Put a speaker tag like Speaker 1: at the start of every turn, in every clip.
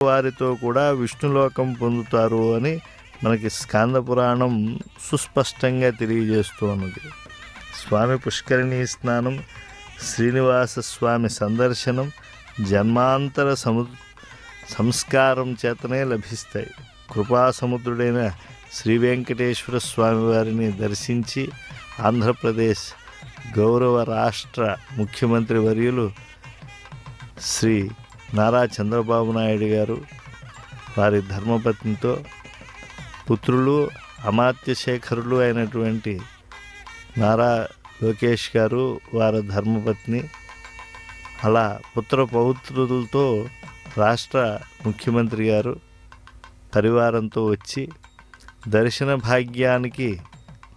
Speaker 1: వారితో కూడా విష్ణులోకం పొందుతారు అని మనకి స్కాంద పురాణం సుస్పష్టంగా తెలియజేస్తూ ఉన్నది స్వామి పుష్కరిణీ స్నానం శ్రీనివాస స్వామి సందర్శనం జన్మాంతర సము సంస్కారం చేతనే లభిస్తాయి. కృపాసముద్రుడైన శ్రీ వెంకటేశ్వర స్వామి వారిని దర్శించి ఆంధ్రప్రదేశ్ గౌరవ రాష్ట్ర ముఖ్యమంత్రి వర్యులు శ్రీ నారా చంద్రబాబు నాయుడు గారు వారి ధర్మపత్నితో పుత్రులు అమాత్య శేఖరులు అయినటువంటి నారా లోకేష్ గారు వారి ధర్మపత్ని అలా పుత్ర పౌత్రులతో రాష్ట్ర ముఖ్యమంత్రి గారు పరివారంతో వచ్చి దర్శన భాగ్యానికి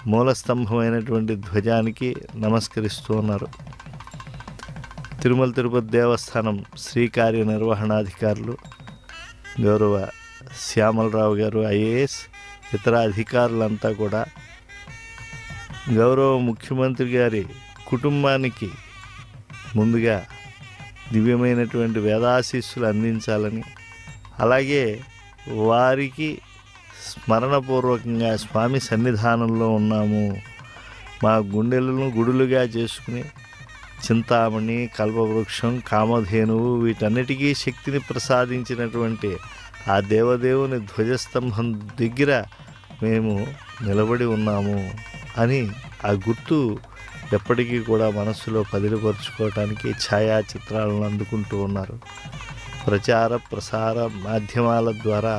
Speaker 1: మూలస్తంభమైనటువంటి ధ్వజానికి నమస్కరిస్తూ ఉన్నారు. తిరుమల తిరుపతి దేవస్థానం శ్రీకార్య నిర్వహణాధికారులు గౌరవ శ్యామలరావు గారు ఐఏఎస్ ఇతర అధికారులంతా కూడా గౌరవ ముఖ్యమంత్రి గారి కుటుంబానికి ముందుగా దివ్యమైనటువంటి వేదాశీస్సులు అందించాలని అలాగే వారికి స్మరణపూర్వకంగా స్వామి సన్నిధానంలో ఉన్నాము మా గుండెలను గుడులుగా చేసుకుని చింతామణి కల్పవృక్షం కామధేనువు వీటన్నిటికీ శక్తిని ప్రసాదించినటువంటి ఆ దేవదేవుని ధ్వజస్తంభం దగ్గర మేము నిలబడి ఉన్నాము అని ఆ గుర్తు ఎప్పటికీ కూడా మనస్సులో పదిలిపరుచుకోవటానికి ఛాయాచిత్రాలను అందుకుంటూ ఉన్నారు. ప్రచార ప్రసార మాధ్యమాల ద్వారా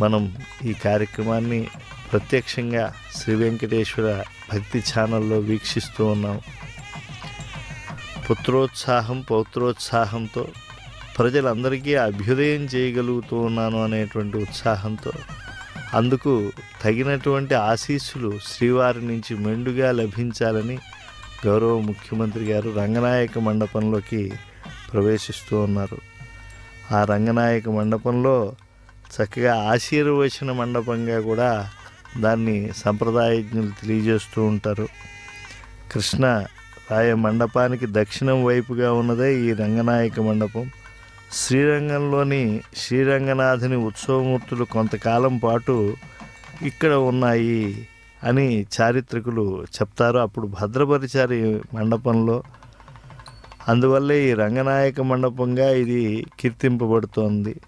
Speaker 1: మనం ఈ కార్యక్రమాన్ని ప్రత్యక్షంగా శ్రీ వెంకటేశ్వర భక్తి ఛానల్లో వీక్షిస్తూ ఉన్నాం. పుత్రోత్సాహం పౌత్రోత్సాహంతో ప్రజలందరికీ అభ్యుదయం చేయగలుగుతూ ఉన్నాను అనేటువంటి ఉత్సాహంతో అందుకు తగినటువంటి ఆశీస్సులు శ్రీవారి నుంచి మెండుగా లభించాలని గౌరవ ముఖ్యమంత్రి గారు రంగనాయక మండపంలోకి ప్రవేశిస్తూ ఉన్నారు. ఆ రంగనాయక మండపంలో చక్కగా ఆశీర్వచన మండపంగా కూడా దాన్ని సంప్రదాయజ్ఞులు తెలియజేస్తూ ఉంటారు. కృష్ణ రాయ మండపానికి దక్షిణం వైపుగా ఉన్నదే ఈ రంగనాయక మండపం. శ్రీరంగంలోని శ్రీరంగనాథుని ఉత్సవమూర్తులు కొంతకాలం పాటు ఇక్కడ ఉన్నాయి అని చారిత్రకులు చెప్తారు. అప్పుడు భద్రపరిచారి మండపంలో. అందువల్లే ఈ రంగనాయక మండపంగా ఇది కీర్తింపబడుతోంది.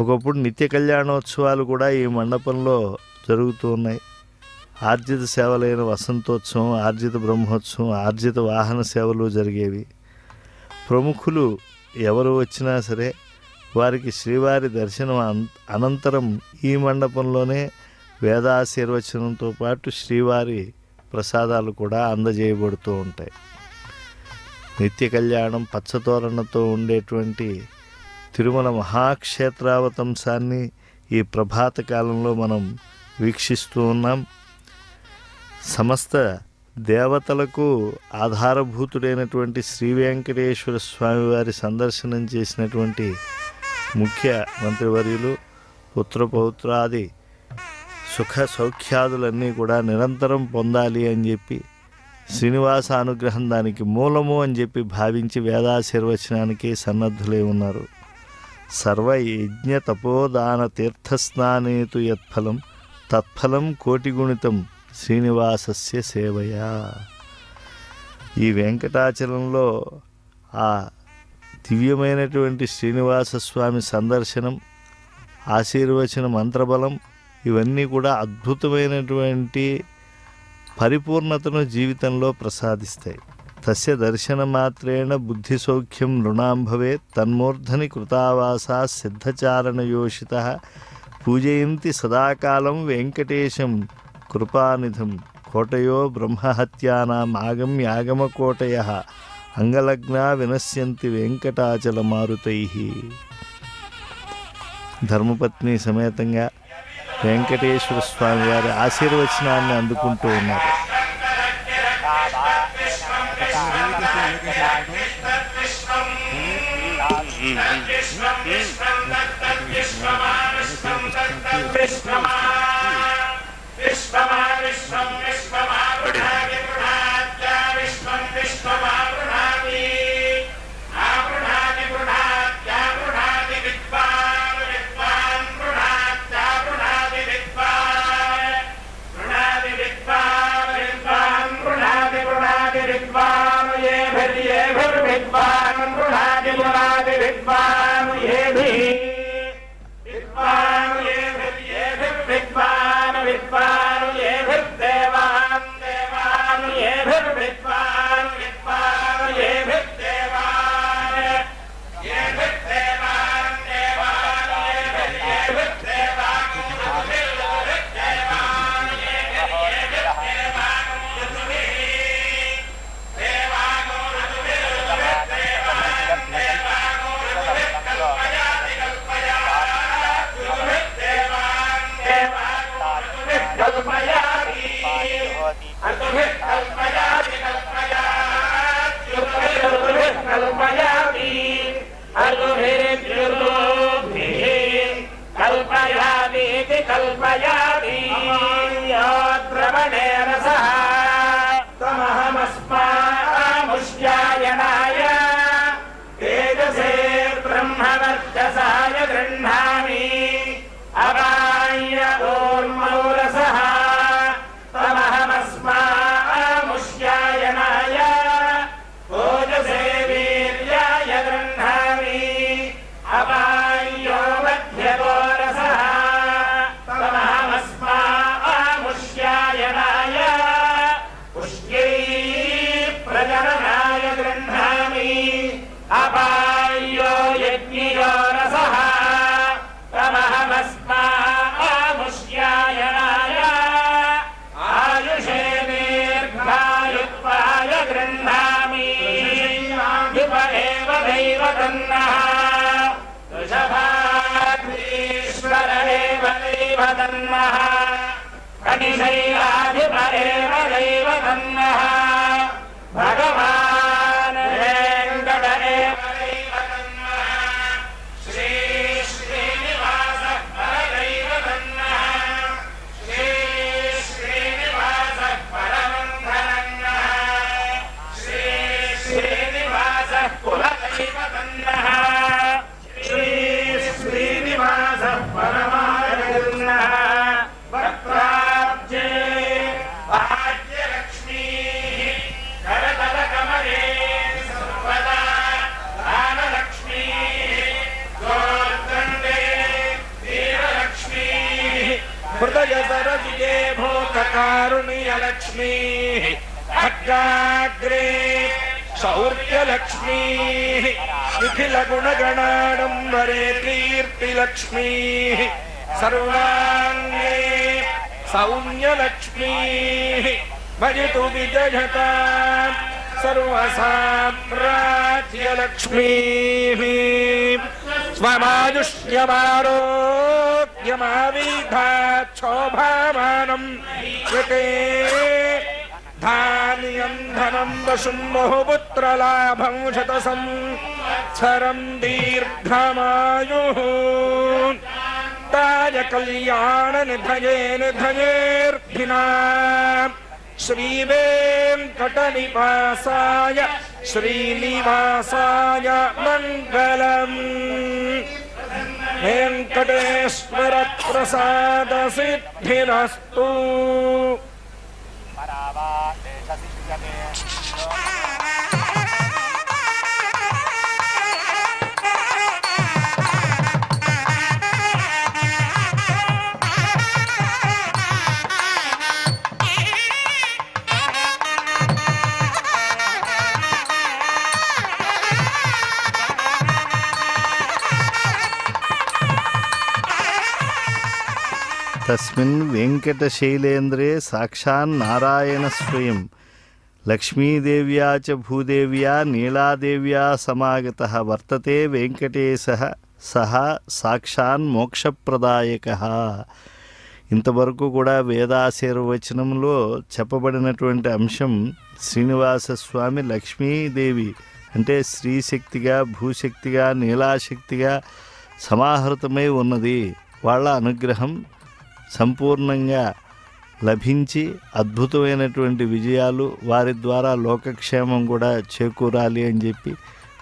Speaker 1: ఒకప్పుడు నిత్య కళ్యాణోత్సవాలు కూడా ఈ మండపంలో జరుగుతూ ఉన్నాయి. ఆర్జిత సేవలైన వసంతోత్సవం ఆర్జిత బ్రహ్మోత్సవం ఆర్జిత వాహన సేవలు జరిగేవి. ప్రముఖులు ఎవరు వచ్చినా సరే వారికి శ్రీవారి దర్శనం అన్- అనంతరం ఈ మండపంలోనే వేదాశీర్వచనంతో పాటు శ్రీవారి ప్రసాదాలు కూడా అందజేయబడుతూ ఉంటాయి. నిత్య కళ్యాణం పచ్చతోరణతో ఉండేటువంటి తిరుమల మహాక్షేత్రావతంసాన్ని ఈ ప్రభాత కాలంలో మనం వీక్షిస్తూ ఉన్నాం. సమస్త దేవతలకు ఆధారభూతుడైనటువంటి శ్రీ వెంకటేశ్వర స్వామివారి సందర్శనం చేసినటువంటి ముఖ్య మంత్రివర్యులు పుత్రపౌత్రాది సుఖ సౌఖ్యాదులన్నీ కూడా నిరంతరం పొందాలి అని చెప్పి శ్రీనివాస అనుగ్రహం దానికి మూలము అని చెప్పి భావించి వేదాశీర్వచనానికి సన్నద్ధులై ఉన్నారు. సర్వ యజ్ఞ తపోదాన తీర్థస్నానేతు యత్ఫలం తత్ఫలం కోటిగుణితం శ్రీనివాసస్య సేవయా. ఈ వెంకటాచలంలో ఆ దివ్యమైనటువంటి శ్రీనివాస స్వామి సందర్శనం ఆశీర్వచన మంత్రబలం ఇవన్నీ కూడా అద్భుతమైనటువంటి పరిపూర్ణతను జీవితంలో ప్రసాదిస్తాయి. తస్య దర్శనమాత్రేణ బుద్ధి సౌఖ్యం నృణాం భవేత్ తన్మూర్ధని కృతావాసా సిద్ధచారణయోషిత. పూజయంతి సదాకాలం వెంకటేశం కృపానిధం కోటయో బ్రహ్మహత్యానాం ఆగమ్యాగమకోటయ అంగలగ్నా వినశ్యంతి వెంకటాచల మారుతై ధర్మపత్ని సమేతంగా వెంకటేశ్వర స్వామి వారి ఆశీర్వచనాన్ని అందుకుంటూ ఉన్నారు.
Speaker 2: Christ, जननाय गृह्णामि अपायो यज्ञियो रसः तमहमस्मामुष्यायणाय आयुषे दीर्घायुत्वाय गृह्णामि युप एव दैवतन्नः वृषभाग्रीश्वर एव दैवतन्नः कनिशैराधिप एव दैवतन्नः Bhagavan निखिलगुणगणाडम्बरे कीर्तिलक्ष्मीः सर्वाङ्गे सौम्यलक्ष्मीः भजतु विजयता सर्वसाम्राज्यलक्ष्मीः स्वमायुष्यमारोग्यमावीधाच्छोभामानम् कृते धान्यम् धनम् वशुम् बहुपुत्रलाभम् क्षरम् दीर्घमायुः। ताय कल्याणनिधये निधयेऽर्थिना श्रीवेङ्कटनिवासाय श्रीनिवासाय मङ्गलम्। वेङ्कटेश्वरप्रसादसिद्धिरस्तु।
Speaker 1: తస్మిన్ వెంకటశైలేంద్రే సాక్షాన్ నారాయణ స్వయం లక్ష్మీదేవ్యా చ భూదేవ్యా నీలాదేవ్యా సమాగత వర్తతే వెంకటేశ సహ సాక్షాన్ మోక్షప్రదాయక. ఇంతవరకు కూడా వేదాశీర్వచనంలో చెప్పబడినటువంటి అంశం శ్రీనివాస స్వామి లక్ష్మీదేవి. అంటే స్త్రీశక్తిగా భూశక్తిగా నీలాశక్తిగా సమాహృతమై ఉన్నది. వాళ్ళ అనుగ్రహం సంపూర్ణంగా లభించి అద్భుతమైనటువంటి విజయాలు వారి ద్వారా లోకక్షేమం కూడా చేకూరాలి అని చెప్పి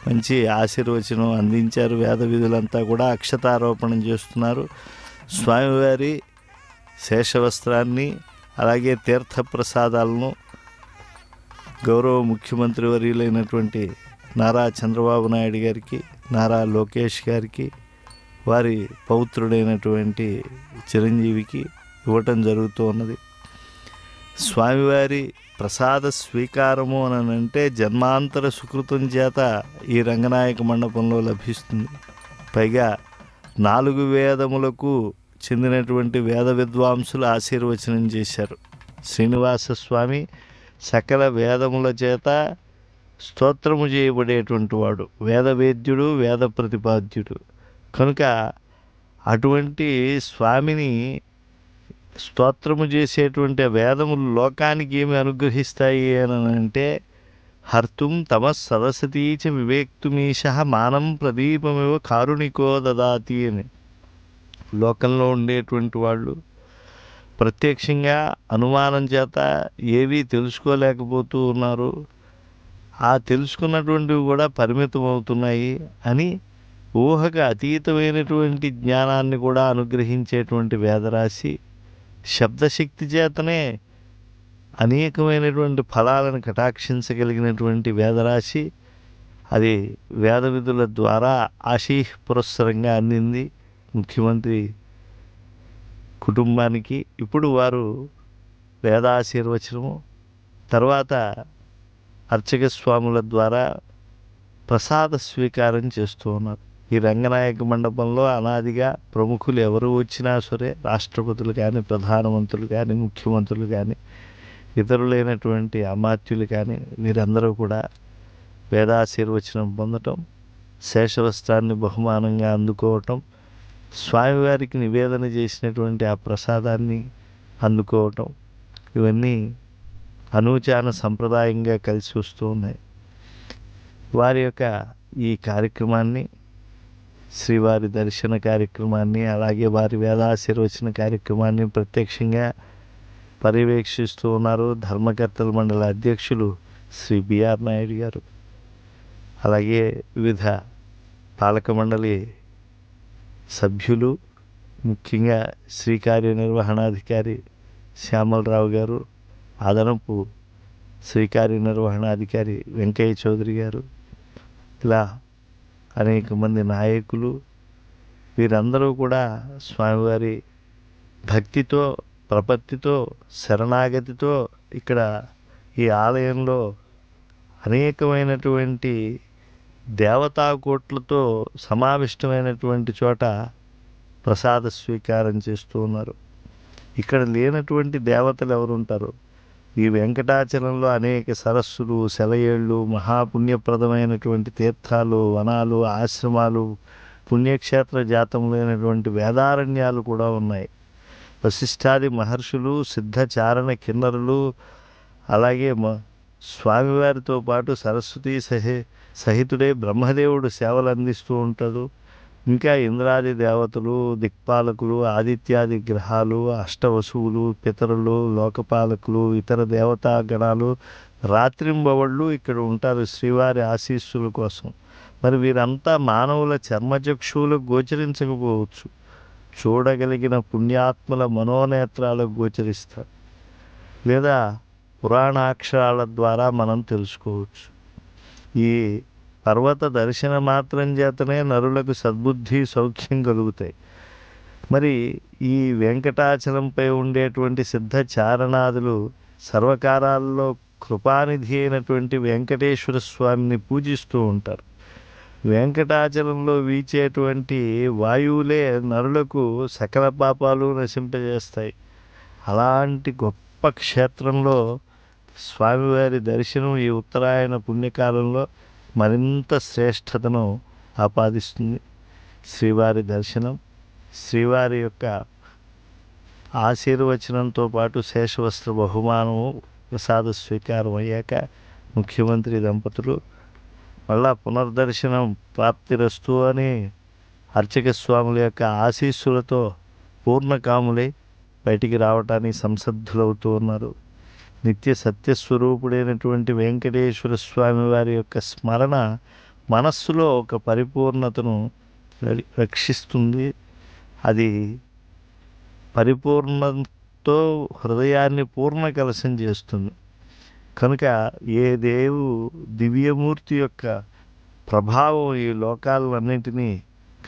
Speaker 1: మంచి ఆశీర్వచనం అందించారు. వేద విధులంతా కూడా అక్షతారోపణం చేస్తున్నారు. స్వామివారి శేషవస్త్రాన్ని అలాగే తీర్థప్రసాదాలను గౌరవ ముఖ్యమంత్రి వర్యులైనటువంటి నారా చంద్రబాబు నాయుడు గారికి నారా లోకేష్ గారికి వారి పౌత్రుడైనటువంటి చిరంజీవికి ఇవ్వటం జరుగుతూ ఉన్నది. స్వామివారి ప్రసాద స్వీకారము అని అంటే జన్మాంతర సుకృతం చేత ఈ రంగనాయక మండపంలో లభిస్తుంది. పైగా నాలుగు వేదములకు చెందినటువంటి వేద విద్వాంసులు ఆశీర్వచనం చేశారు. శ్రీనివాస స్వామి సకల వేదముల చేత స్తోత్రము చేయబడేటువంటి వాడు. వేదవేద్యుడు వేద ప్రతిపాద్యుడు. కనుక అటువంటి స్వామిని స్తోత్రము చేసేటువంటి వేదములు లోకానికి ఏమి అనుగ్రహిస్తాయి అని అంటే హర్తుం తమ సరస్వతీచ వివేక్తుమీశ మానం ప్రదీపమివ కారుణికో దదాతి అని. లోకంలో ఉండేటువంటి వాళ్ళు ప్రత్యక్షంగా అనుమానం చేత ఏవీ తెలుసుకోలేకపోతూ ఉన్నారు. ఆ తెలుసుకున్నటువంటివి కూడా పరిమితం అవుతున్నాయి అని ఊహకు అతీతమైనటువంటి జ్ఞానాన్ని కూడా అనుగ్రహించేటువంటి వేదరాశి శబ్దశక్తి చేతనే అనేకమైనటువంటి ఫలాలను కటాక్షించగలిగినటువంటి వేదరాశి. అది వేద విధుల ద్వారా ఆశీపురస్సరంగా అందింది ముఖ్యమంత్రి కుటుంబానికి. ఇప్పుడు వారు వేదాశీర్వచనము తర్వాత అర్చక స్వాముల ద్వారా ప్రసాద స్వీకారం చేస్తూ ఉన్నారు. ఈ రంగనాయక మండపంలో అనాదిగా ప్రముఖులు ఎవరు వచ్చినా సరే రాష్ట్రపతులు కానీ ప్రధానమంత్రులు కానీ ముఖ్యమంత్రులు కానీ ఇతరులైనటువంటి అమాత్యులు కానీ వీరందరూ కూడా వేదాశీర్వచనం పొందటం శేషవస్త్రాన్ని బహుమానంగా అందుకోవటం స్వామివారికి నివేదన చేసినటువంటి ఆ ప్రసాదాన్ని అందుకోవటం ఇవన్నీ అనూచాన సంప్రదాయంగా కలిసి వస్తూ ఉన్నాయి. వారి యొక్క ఈ కార్యక్రమాన్ని శ్రీవారి దర్శన కార్యక్రమాన్ని అలాగే వారి వేదాశీర్వచన కార్యక్రమాన్ని ప్రత్యక్షంగా పర్యవేక్షిస్తూ ఉన్నారు ధర్మకర్తల మండల అధ్యక్షులు శ్రీ బిఆర్ నాయుడు గారు. అలాగే వివిధ పాలక మండలి సభ్యులు ముఖ్యంగా శ్రీ కార్యనిర్వహణాధికారి శ్యామలరావు గారు అదనపు శ్రీ కార్యనిర్వహణాధికారి వెంకయ్య చౌదరి గారు. ఇలా అనేక మంది నాయకులు వీరందరూ కూడా స్వామివారి భక్తితో ప్రపత్తితో శరణాగతితో ఇక్కడ ఈ ఆలయంలో అనేకమైనటువంటి దేవతాకోట్లతో సమావిష్టమైనటువంటి చోట ప్రసాద స్వీకారం చేస్తూ ఉన్నారు. ఇక్కడ లేనటువంటి దేవతలు ఎవరుంటారు? ఈ వెంకటాచలంలో అనేక సరస్సులు సెలయేళ్ళు మహాపుణ్యప్రదమైనటువంటి తీర్థాలు వనాలు ఆశ్రమాలు పుణ్యక్షేత్ర జాతములైనటువంటి వేదారణ్యాలు కూడా ఉన్నాయి. వశిష్ఠాది మహర్షులు సిద్ధచారణ కిన్నరులు అలాగే మ స్వామివారితో పాటు సరస్వతి సహే సహితుడే బ్రహ్మదేవుడు సేవలు అందిస్తూ ఉంటాడు ఇంకా ఇంద్రాది దేవతలు దిక్పాలకులు ఆదిత్యాది గ్రహాలు అష్టవసువులు పితరులు లోకపాలకులు ఇతర దేవతా గణాలు రాత్రింబవళ్ళు ఇక్కడ ఉంటారు శ్రీవారి ఆశీస్సుల కోసం. మరి వీరంతా మానవుల చర్మచక్షువులు గోచరించకపోవచ్చు. చూడగలిగిన పుణ్యాత్ముల మనోనేత్రాలకు గోచరిస్తారు. లేదా పురాణాక్షరాల ద్వారా మనం తెలుసుకోవచ్చు. ఈ పర్వత దర్శన మాత్రం చేతనే నరులకు సద్బుద్ధి సౌఖ్యం కలుగుతాయి. మరి ఈ వెంకటాచలంపై ఉండేటువంటి సిద్ధ చారణాదులు సర్వకారాల్లో కృపానిధి అయినటువంటి వెంకటేశ్వర స్వామిని పూజిస్తూ ఉంటారు. వెంకటాచలంలో వీచేటువంటి వాయువులే నరులకు సకల పాపాలు నశింపజేస్తాయి. అలాంటి గొప్ప క్షేత్రంలో స్వామివారి దర్శనం ఈ ఉత్తరాయణ పుణ్యకాలంలో మరింత శ్రేష్టతను ఆపాదిస్తుంది శ్రీవారి దర్శనం. శ్రీవారి యొక్క ఆశీర్వచనంతో పాటు శేషవస్త్ర బహుమానము ప్రసాద స్వీకారం అయ్యాక ముఖ్యమంత్రి దంపతులు మళ్ళా పునర్దర్శనం ప్రాప్తిరస్తు అని అర్చక స్వాముల యొక్క ఆశీస్సులతో పూర్ణకాములై బయటికి రావటానికి సంసిద్ధులవుతూ ఉన్నారు. నిత్య సత్యస్వరూపుడైనటువంటి వెంకటేశ్వర స్వామి వారి యొక్క స్మరణ మనస్సులో ఒక పరిపూర్ణతను రక్షిస్తుంది. అది పరిపూర్ణతో హృదయాన్ని పూర్ణ కలశం చేస్తుంది. కనుక ఏ దేవు దివ్యమూర్తి యొక్క ప్రభావం ఈ లోకాలన్నింటినీ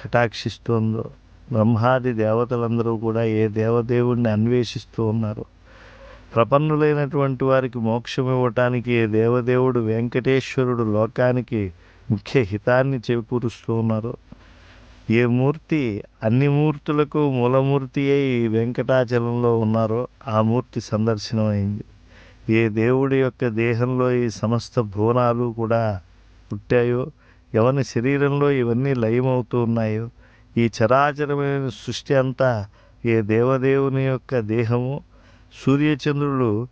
Speaker 1: కటాక్షిస్తోందో బ్రహ్మాది దేవతలందరూ కూడా ఏ దేవదేవుణ్ణి అన్వేషిస్తూ ఉన్నారు ప్రపన్నులైనటువంటి వారికి మోక్షం ఇవ్వటానికి దేవదేవుడు వెంకటేశ్వరుడు లోకానికి ముఖ్య హితాన్ని చేకూరుస్తూ ఉన్నారు. ఏ మూర్తి అన్ని మూర్తులకు మూలమూర్తి అయి ఈ వెంకటాచలంలో ఉన్నారో ఆ మూర్తి సందర్శనమైంది. ఏ దేవుడి యొక్క దేహంలో ఈ సమస్త భువనాలు కూడా పుట్టాయో ఎవరి శరీరంలో ఇవన్నీ లయమవుతూ ఉన్నాయో ఈ చరాచరమైన సృష్టి అంతా ఏ దేవదేవుని యొక్క దేహము సూర్యచంద్రులు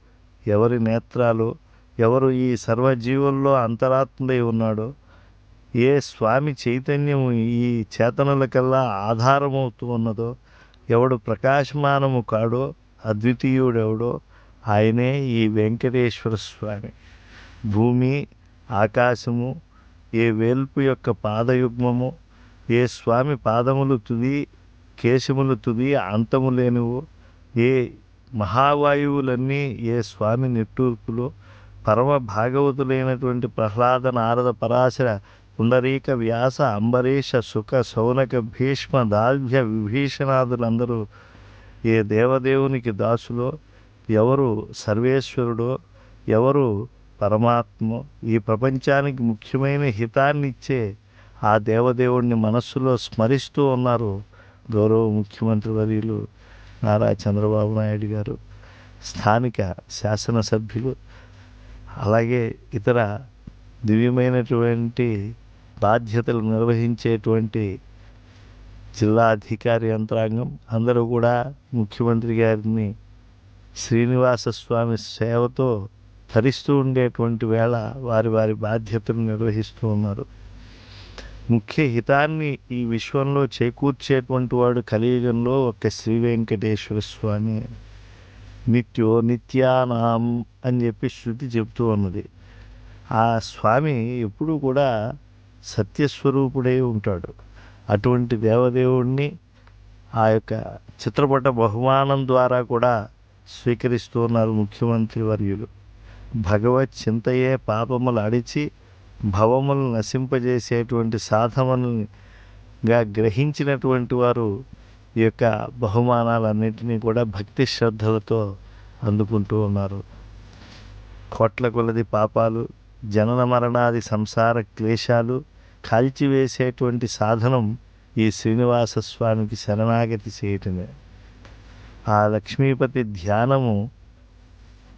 Speaker 1: ఎవరి నేత్రాలు ఎవరు ఈ సర్వజీవుల్లో అంతరాత్మదై ఉన్నాడో ఏ స్వామి చైతన్యము ఈ చేతనులకల్లా ఆధారమవుతూ ఉన్నదో ఎవడు ప్రకాశమానము కాడో అద్వితీయుడెవడో ఆయనే ఈ వెంకటేశ్వర స్వామి. భూమి ఆకాశము ఏ వేల్పు యొక్క పాదయుగ్మము ఏ స్వామి పాదములు తుది కేశములు తుది అంతము లేనివు ఏ మహావాయువులన్నీ ఏ స్వామి నిట్టూర్పులో పరమ భాగవతులైనటువంటి ప్రహ్లాద నారద పరాశర పుండరీక వ్యాస అంబరీష సుఖ శౌనక భీష్మ దాల్భ్య విభీషణాదులందరూ ఏ దేవదేవునికి దాసులో ఎవరు సర్వేశ్వరుడో ఎవరు పరమాత్మ ఈ ప్రపంచానికి ముఖ్యమైన హితాన్ని ఇచ్చే ఆ దేవదేవుడిని మనస్సులో స్మరిస్తూ ఉన్నారు గౌరవ ముఖ్యమంత్రి వర్యులు. నారా చంద్రబాబు నాయుడు గారు స్థానిక శాసనసభ్యులు అలాగే ఇతర దివ్యమైనటువంటి బాధ్యతలు నిర్వహించేటువంటి జిల్లా అధికారి యంత్రాంగం అందరూ కూడా ముఖ్యమంత్రి గారిని శ్రీనివాస స్వామి సేవతో తరిస్తూ ఉండేటువంటి వేళ వారి వారి బాధ్యతలు నిర్వహిస్తూ ఉన్నారు. ముఖ్య హితాన్ని ఈ విశ్వంలో చేకూర్చేటువంటి వాడు కలియుగంలో ఒక శ్రీ వెంకటేశ్వర స్వామి నిత్యో నిత్యానాం అని చెప్పి శృతి చెప్తూ ఉన్నది. ఆ స్వామి ఎప్పుడూ కూడా సత్యస్వరూపుడై ఉంటాడు. అటువంటి దేవదేవుణ్ణి ఆ యొక్క చిత్రపట బహుమానం ద్వారా కూడా స్వీకరిస్తూ ఉన్నారు ముఖ్యమంత్రి వర్యులు. భగవత్ చింతయే పాపములు అడిచి భవములు నశింపజేసేటువంటి సాధనలుగా గ్రహించినటువంటి వారు ఈ యొక్క బహుమానాలన్నింటినీ కూడా భక్తి శ్రద్ధలతో అందుకుంటూ ఉన్నారు. కోట్ల కొలది పాపాలు జనన మరణాది సంసార క్లేశాలు కాల్చివేసేటువంటి సాధనం ఈ శ్రీనివాస స్వామికి శరణాగతి చేయటమే. ఆ లక్ష్మీపతి ధ్యానము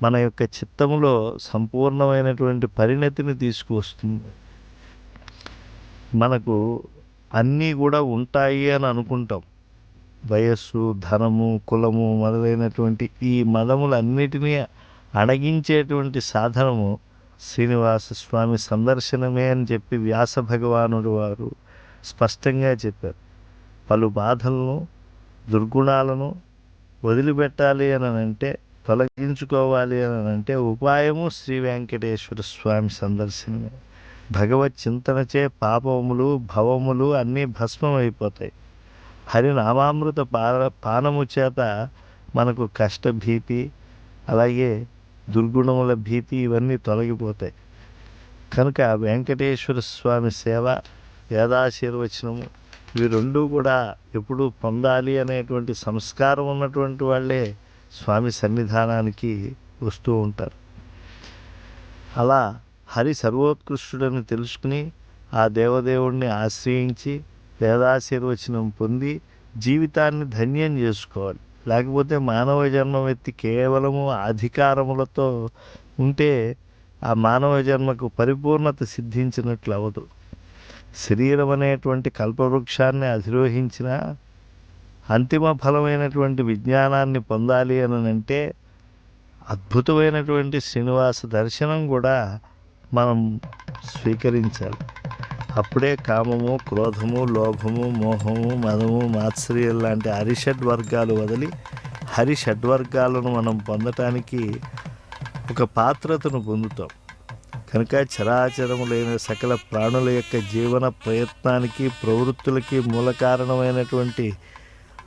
Speaker 1: మన యొక్క చిత్తములో సంపూర్ణమైనటువంటి పరిణతిని తీసుకువస్తుంది. మనకు అన్నీ కూడా ఉంటాయి అని అనుకుంటాం. వయస్సు ధనము కులము మొదలైనటువంటి ఈ మదములన్నిటినీ అణగించేటువంటి సాధనము శ్రీనివాస స్వామి సందర్శనమే అని చెప్పి వ్యాస భగవానుడు వారు స్పష్టంగా చెప్పారు. పలు బాధలను దుర్గుణాలను వదిలిపెట్టాలి అని అంటే తొలగించుకోవాలి అని అంటే ఉపాయము శ్రీ వెంకటేశ్వర స్వామి సందర్శనమే. భగవత్ చింతనచే పాపములు భవములు అన్నీ భస్మమైపోతాయి. హరినామామృత పాన పానము చేత మనకు కష్టభీతి అలాగే దుర్గుణముల భీతి ఇవన్నీ తొలగిపోతాయి. కనుక వెంకటేశ్వర స్వామి సేవ వేదాశీర్వచనము ఇవి రెండూ కూడా ఎప్పుడూ పొందాలి అనేటువంటి సంస్కారం ఉన్నటువంటి వాళ్ళే స్వామి సన్నిధానానికి వస్తూ ఉంటారు. అలా హరి సర్వోత్కృష్టుడని తెలుసుకుని ఆ దేవదేవుణ్ణి ఆశ్రయించి వేదాశీర్వచనం పొంది జీవితాన్ని ధన్యం చేసుకోవాలి. లేకపోతే మానవ జన్మం ఎత్తి కేవలము అధికారములతో ఉంటే ఆ మానవ జన్మకు పరిపూర్ణత సిద్ధించినట్లు అవదు. శరీరం అనేటువంటి కల్పవృక్షాన్ని అధిరోహించిన అంతిమ ఫలమైనటువంటి విజ్ఞానాన్ని పొందాలి అని అంటే అద్భుతమైనటువంటి శ్రీనివాస దర్శనం కూడా మనం స్వీకరించాలి. అప్పుడే కామము క్రోధము లోభము మోహము మదము మాత్సర్యం లాంటి హరిషడ్ వర్గాలు వదిలి హరి షడ్వర్గాలను మనం పొందటానికి ఒక పాత్రతను పొందుతాం. కనుక చరాచరములైన సకల ప్రాణుల యొక్క జీవన ప్రయత్నానికి ప్రవృత్తులకి మూల కారణమైనటువంటి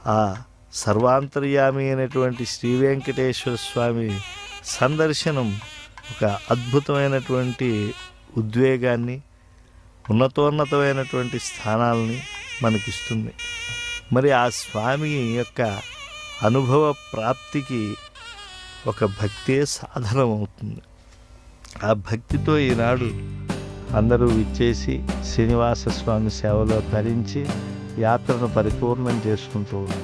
Speaker 1: ఆ సర్వాంతర్యామి అయినటువంటి శ్రీ వెంకటేశ్వర స్వామి సందర్శనం ఒక అద్భుతమైనటువంటి ఉద్వేగాన్ని ఉన్నతోన్నతమైనటువంటి స్థానాలని మనకిస్తుంది. మరి ఆ స్వామి యొక్క అనుభవ ప్రాప్తికి ఒక భక్తే సాధనం అవుతుంది ఆ భక్తితో ఈనాడు అందరూ ఇచ్చేసి శ్రీనివాస స్వామి సేవలో తరించి యాత్రను పరిపూర్ణం చేసుకుంటూ ఉన్నాం